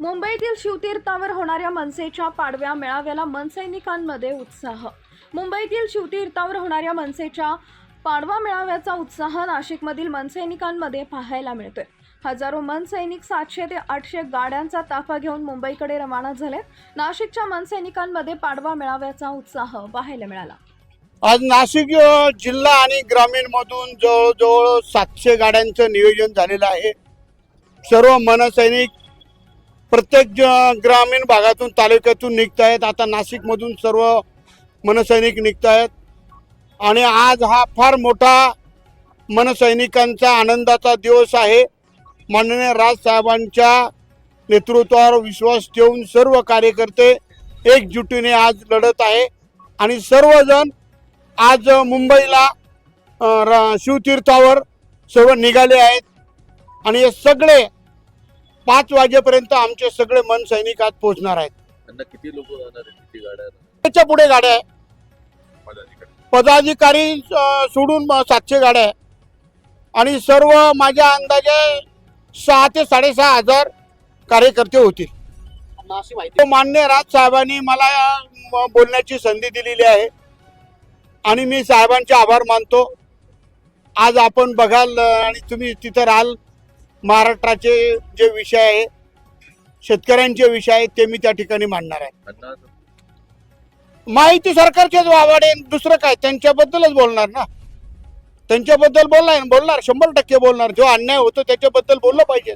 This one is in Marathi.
मुंबईतील शिवतीर्थावर होणाऱ्या मनसेच्या पाडव्या मेळाव्याला मनसैनिकांमध्ये उत्साह. मुंबईतील शिवतीर्थावर होणाऱ्या मनसेच्या पाडवा मेळाव्याचा उत्साह नाशिकमधील मनसैनिकांमध्ये पाहायला मिळतोय. हजारो मनसैनिक सातशे ते आठशे गाड्यांचा ताफा घेऊन मुंबईकडे रवाना झाले नाशिकच्या मनसैनिकांमध्ये पाडवा मेळाव्याचा उत्साह पाहायला मिळाला. आज नाशिक जिल्हा आणि ग्रामीण मधून जवळजवळ सातशे गाड्यांचं नियोजन झालेलं आहे. सर्व मनसैनिक प्रत्येक ज- ग्रामीण भागातून तालुक्यातून निघत आहेत आता नाशिकमधून सर्व मनसैनिक निघत आहेत आणि आज हा फार मोठा मनसैनिकांचा आनंदाचा दिवस आहे. माननीय राजसाहेबांच्या नेतृत्वावर विश्वास ठेवून सर्व कार्यकर्ते एकजुटीने आज लढत आहे. आणि सर्वजण आज मुंबईला शिवतीर्थावर सर्व निघाले आहेत. आणि हे सगळे पाच वाजेपर्यंत आमचे सगळे मन सैनिक आज पोहोचणार आहेत. त्यांना किती लोक जाणार आहे किती गाड्या राहणार? त्याच्या पुढे गाड्या आहे पदाधिकारी. पदाधिकारी अ, सोडून म- सातशे गाड्या आहे आणि सर्व माझ्या अंदाजे सहा ते साडेसहा हजार कार्यकर्ते होतील. तो मान्य राज साहेबांनी मला अ, बोलण्याची संधी दिलेली आहे. आणि मी साहेबांचे आभार मानतो. आज आपण बघाल अ, आणि तुम्ही तिथं राहाल. महाराष्ट्राचे जे विषय आहे शेतकऱ्यांचे विषय आहेत ते मी त्या ठिकाणी मांडणार आहे. माहिती सरकारचेच वावाडे दुसरं काय? त्यांच्याबद्दलच बोलणार ना? त्यांच्याबद्दल बोलणार बोलणार शंभर टक्के बोलणार. जो अन्याय होतो त्याच्याबद्दल बोललं पाहिजे.